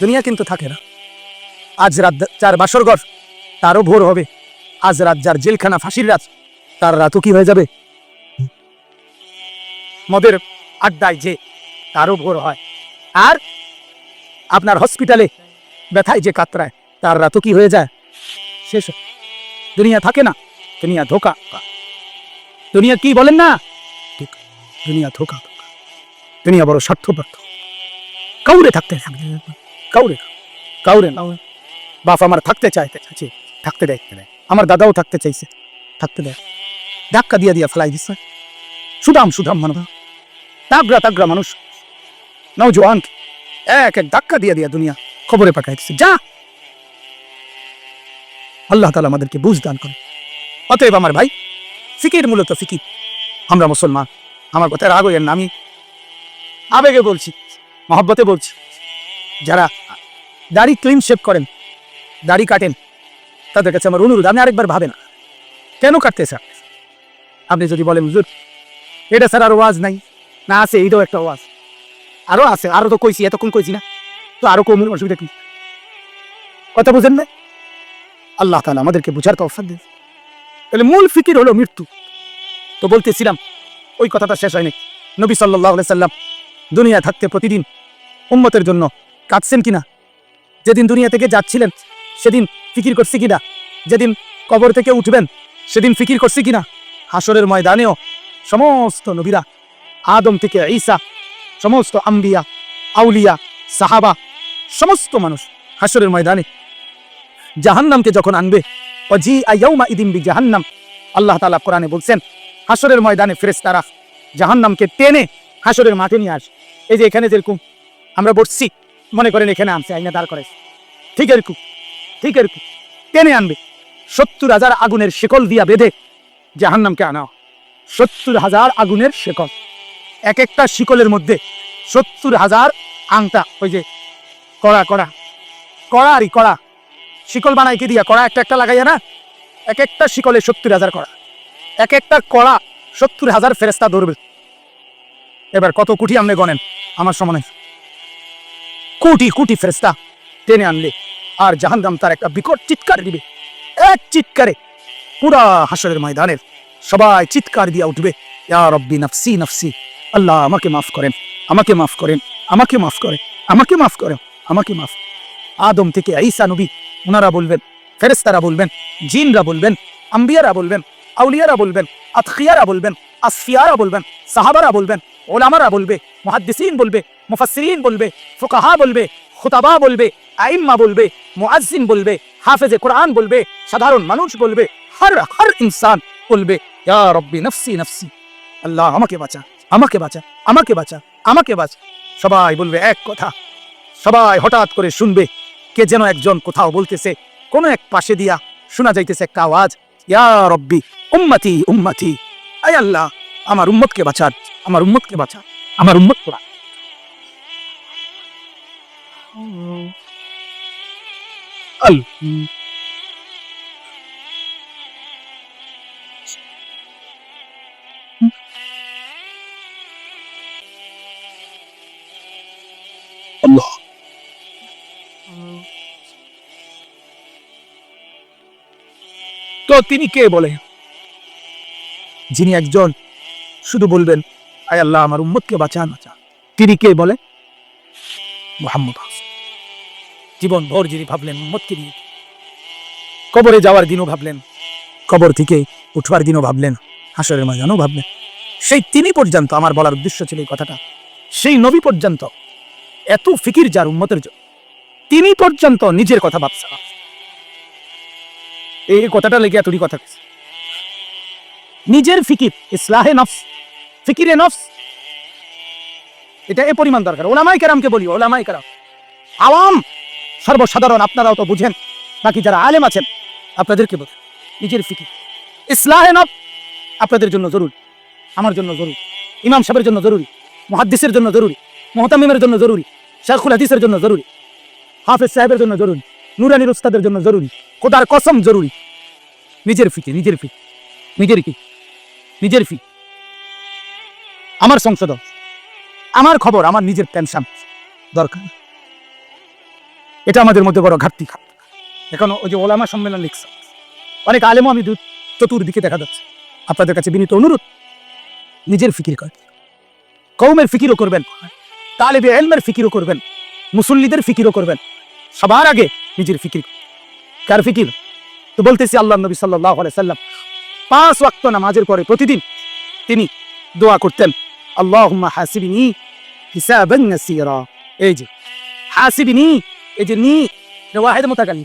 দুনিয়া কিন্তু থাকে না। আজ রাত যার বাসর ঘর তারও ভোর হবে। আজ রাত যার জেলখানা ফাঁসির রাত, তার রাতও কি হয়ে যাবে? মদের আড্ডায় যে তারও ভোর হয়। আর আপনার হসপিটালে ব্যথায় যে কাতরায়, তার রাতও কি হয়ে যায়? শেষ দুনিয়া থাকে না, দুনিয়া ধোকা। দুনিয়া কি বলেন না? দুনিয়া ধোকা। দুনিয়া বড় স্বার্থপর। কাউরে থাকতে থাকতে কাউরে কাউরে না। বাপ আমার থাকতে চাইতে চাইছে থাকতে দেয় দেয়। আমার দাদাও থাকতে চাইছে থাকতে দেয়। ধাক্কা দিয়া দিয়া ফেলাই দিচ্ছে সুদাম সুদাম মানব তাগরা তাগরা মানুষ। এক এক ধাক্কা দিয়া দিয়া দুনিয়া খবরে পাঠাই দিচ্ছে যা! আল্লাহ তালা আমাদেরকে বুঝ দান করে। অতএব আমার ভাই ফিকির মূলত ফিকির। আমরা মুসলমান। আমার কথা রাগ হইয়েন না আমি। আবেগে বলছি মহব্বতে বলছি যারা দাড়ি ক্লিন শেপ করেন, দাড়ি কাটেন। তাদের কাছে আমার অনুরোধ, আপনি আরেকবার ভাবেন। কেন কাটতে স্যার আপনি যদি বলেন, হুজুর, এটা স্যার আর ওয়াজ নাই। না, আছে এইটাও একটা ওয়াজ। আরও আছে, আরও তো কইছি, এতক্ষণ কইছি না। তো আরও কম, অসুবিধা কি? কথা বুঝেন না আল্লাহ তালা আমাদেরকে বুঝার তফাত দেন। তাহলে মূল ফিকির হলো মৃত্যু। তো বলতেছিলাম, ওই কথাটা শেষ হয়নি। নবী সাল্লাহ সাল্লাম দুনিয়া থাকতে প্রতিদিন উম্মতের জন্য কাঁদছেন কিনা? যেদিন দুনিয়া থেকে যাচ্ছিলেন, সেদিন ফিকির করছি কিনা? যেদিন কবর থেকে উঠবেন, সেদিন ফিকির করছি কিনা? হাসরের ময়দানেও সমস্ত নবীরা, আদম থেকে ঈসা, সমস্ত আম্বিয়া, আউলিয়া, সাহাবা, সমস্ত মানুষ হাসরের ময়দানে জাহান্নামকে যখন আনবে আয়াউমা ইদিন বি জাহান্নাম আল্লাহ তাআলা কোরআনে বলছেন হাসরের ময়দানে ফেরেশতারা জাহান্নামকে টেনে হাসরের মাঠে নিয়ে আসে। এই যে এখানে যেরকম আমরা বসছি মনে করেন এখানে আনছে, আইনা দাঁড় করে ঠিক এরকম ঠিক এরকম। টেনে আনবে। সত্তর হাজার আগুনের শিকল দিয়া বেঁধে জাহান্নামকে আনা হয়। সত্তর হাজার আগুনের শিকল। এক একটা শিকলের মধ্যে সত্তর হাজার আংটা, ওই যে কড়া কড়া কড়া আরই কড়া। শিকল বানাই কি দিয়া, কড়া একটা একটা লাগাইয়া না? এক একটা শিকলে সত্তর হাজার কড়া। এক একটা কড়া সত্তর হাজার ফেরেস্তা ধরবে। এবার কত কোটি আপনি গনেন আমার সমানে কোটি কোটি ফেরেস্তা টেনে আনলে, আর জাহান্নাম তার একটা বিকট চিৎকার দিবে। এক চিৎকারে পুরা হাসরের ময়দানের সবাই চিৎকার দিয়া উঠবে, ইয়া রব্বি নফসি নফসি, আল্লাহ আমাকে মাফ করেন, আমাকে মাফ করেন, আমাকে মাফ করেন, আমাকে মাফ করেন, আমাকে মাফ। আদম থেকে ঈসা নবী ওনারা বলবেন ফেরেস্তারা বলবেন, জিনরা বলবেন, আম্বিয়ারা বলবেন, আউলিয়ারা বলবেন, আতখিয়ারা বলবেন, আসফিয়ারা বলবেন, সাহাবারা বলবেন, ওলামারা বলবে, মুহাদ্দিসিন বলবে মুফাসসিরিন বলবে, ফুকাহা বলবে, খুতাবা বলবে, আইম্মা বলবে, মুআজ্জিন বলবে, হাফেজে কোরআন বলবে, সাধারণ মানুষ বলবে, হর হর ইনসান বলবে, ইয়া রব্বি নফসি নফসি, আল্লাহ আমাকে বাঁচা আমাকে বাঁচা আমাকে বাঁচা আমাকে বাঁচা। সবাই বলবে এক কথা, সবাই হঠাৎ করে শুনবে, কে যেন একজন কোথাও বলতেছে, কোন এক পাশে দিয়া শোনা যাইতেছে একটা আওয়াজ, ইয়া রব্বি, উম্মতি উম্মতি, আয় আল্লাহ, আমার উম্মতকে বাঁচান আমার উম্মতকে বাঁচা, আমার উম্মত করা তো তিনি কে বলে? যিনি একজন, শুধু বলবেন, আয় আল্লাহ, আমার উম্মতকে বাঁচান। বাঁচান তিনি কে বলে? মোহাম্মদ জীবন ভর যিনি ভাবলেন উম্মতকে নিয়ে? কবরে যাওয়ার দিনও ভাবলেন, কবর থেকে উঠবার দিনও ভাবলেন, হাসরের ময়দানও ভাবলেন। সেই তিনি পর্যন্ত আমার বলার উদ্দেশ্য ছিল এই কথাটা। সেই নবী পর্যন্ত এত ফিকির যার উম্মতের জন্য তিনি পর্যন্ত নিজের কথা ভাবছে। এই কথাটা লেগে এতটি কথা নিজের ফিকির, ইসলাহে নফস, ফিকিরে নফস। এটা এ পরিমাণ দরকার। ওলামাই কেরামকে বলি ওলামাই কেরাম। আওয়াম সর্বসাধারণ আপনারাও তো বুঝেন। বাকি যারা আলেম আছেন, আপনাদেরকে বলি, নিজের ফিকির ইসলাহে নফস আপনাদের জন্য জরুরি, আমার জন্য জরুরি, ইমাম সাহেবের জন্য জরুরি, মুহাদ্দিসের জন্য জরুরি, মোহতামিমের জন্য জরুরি শেখুল হাদিসের জন্য জরুরি, হাফেজ সাহেবের জন্য জরুরি, নুরানির উস্তাদের জন্য জরুরি, খোদার কসম জরুরি। নিজের ফিকে, নিজের ফি নিজের কি? নিজের ফি আমার সংসদ আমার খবর, আমার নিজের টেনশন দরকার। এটা আমাদের মধ্যে বড় ঘাটতি। এখন ওই যে ওলামা সম্মেলন লিখছে। অনেক আলেমও আমি চতুর্দিকে দেখা যাচ্ছে। আপনাদের কাছে বিনীত অনুরোধ, নিজের ফিকির করেন। কৌমের ফিকিরও করবেন, তালেবে এলমের ফিকিরও করবেন, মুসল্লিদের ফিকিরও করবেন। সবার আগে নিজের ফিকির। কার ফিকির? তো বলতেছি আল্লাহ নবী সাল্লাহ সাল্লাম, পাঁচ ওয়াক্ত নামাজের পরে প্রতিদিন তিনি দোয়া করতেন আল্লাহ হাসিবিনি হিসাবান এই যে, হাসিবিনি এই যে নি ওয়াহেদ মোতাকালি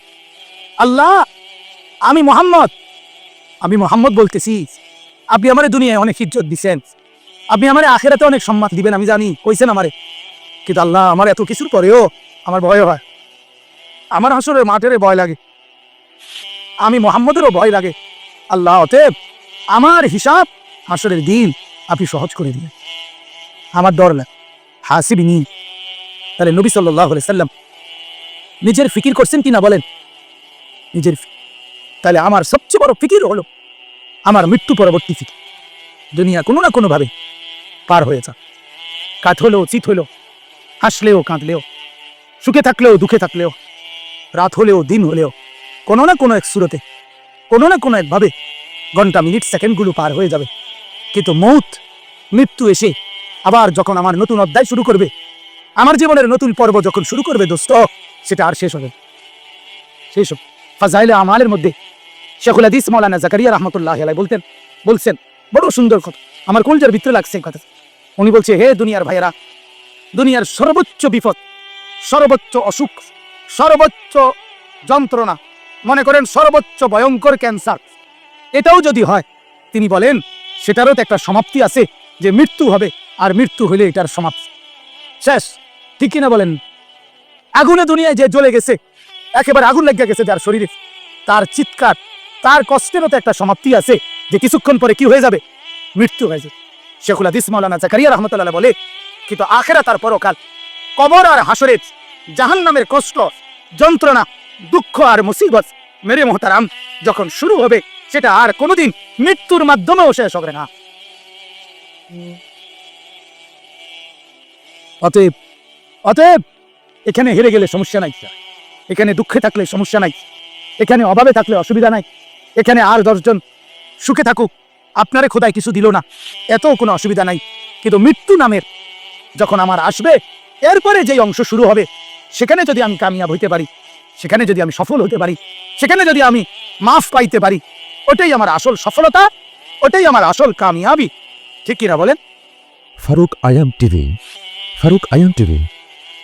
আল্লাহ, আমি মোহাম্মদ। আমি মোহাম্মদ বলতেছি, আপনি আমার দুনিয়ায় অনেক ইজ্জত দিছেন। আপনি আমার আখেরাতে অনেক সম্মান দিবেন, আমি জানি, কইছেন আমারে। কিন্তু আল্লাহ, আমার এত কিছুর পরেও আমার ভয় হয়। আমার হাসরের মাঠের ভয় লাগে। আমি মোহাম্মদেরও ভয় লাগে। আল্লাহ, অতএব আমার হিসাব হাসরের দিন আপনি সহজ করে দিলেন। আমার ডর লাগে। হাসিবিনি তাহলে নবী সাল্লাহ সাল্লাম নিজের ফিকির করছেন কিনা বলেন? নিজের তাহলে আমার সবচেয়ে বড় ফিকির হলো আমার মৃত্যু পরবর্তী ফিকির। দুনিয়া কোনো না কোনোভাবে পার হয়ে যা কাঠ হলেও, চিত হলেও, হাসলেও, কাঁদলেও, সুখে থাকলেও, দুঃখে থাকলেও, রাত হলেও, দিন হলেও, কোনো না কোনো এক সুরতে, কোনো না কোনো একভাবে ঘণ্টা, মিনিট, সেকেন্ডগুলো পার হয়ে যাবে। কিন্তু মৌত, মৃত্যু এসে আবার যখন আমার নতুন অধ্যায় শুরু করবে আমার জীবনের নতুন পর্ব যখন শুরু করবে দোস্ত, সেটা আর শেষ হবে শেষ হবে। ফাজাইলে আমালের মধ্যে শেখুল হাদিস মৌলানা জাকারিয়া রহমতুল্লাহ আলাই বলতেন, বলছেন, বড় সুন্দর কথা। আমার কলজার ভিতরে লাগছে কথা। উনি বলছে, হে দুনিয়ার ভাইয়েরা, দুনিয়ার সর্বোচ্চ বিপদ, সর্বোচ্চ অসুখ, সর্বোচ্চ যন্ত্রণা, মনে করেন সর্বোচ্চ ভয়ঙ্কর ক্যান্সার। এটাও যদি হয়, তিনি বলেন, সেটারও তো একটা সমাপ্তি আছে যে মৃত্যু হবে, আর মৃত্যু হলে এটার সমাপ্তি। শেষ। ঠিক কিনা বলেন? আগুনে দুনিয়ায় যে জ্বলে গেছে, একেবারে আগুন লেগে গেছে যার শরীরে, তার চিৎকার, তার কষ্টেরও তো একটা সমাপ্তি আছে, যে কিছুক্ষণ পরে কি হয়ে যাবে? মৃত্যু হয়ে যাবে। শেখুল হাদিস মাওলানা জাকারিয়া রহমতুল্লাহ বলে, কিন্তু আখেরা তার পরকাল, কবর আর হাসরের জাহান নামের কষ্ট, যন্ত্রণা, দুঃখ আর মুসিবত, মেরে মোহতারাম, যখন শুরু হবে, সেটা আর কোনোদিন মৃত্যুর মাধ্যমেও শেষ হবে না। অতএব অতএব, এখানে হেরে গেলে সমস্যা নাই এখানে দুঃখে থাকলে সমস্যা নাই। এখানে অভাবে থাকলে অসুবিধা নাই। এখানে আর দশজন সুখে থাকুক, আপনারে খোদায় কিছু দিল না। এত কোনো অসুবিধা নাই। কিন্তু মৃত্যু নামের যখন আমার আসবে, এরপরে যেই অংশ শুরু হবে, সেখানে যদি আমি কামিয়াব হইতে পারি, সেখানে যদি আমি সফল হতে পারি, সেখানে যদি আমি মাফ পাইতে পারি, ওটাই আমার আসল সফলতা, ওটাই আমার আসল কামিয়াবি। ঠিক কিনা বলেন? Farooq Ayam TV, Farooq Ayam TV.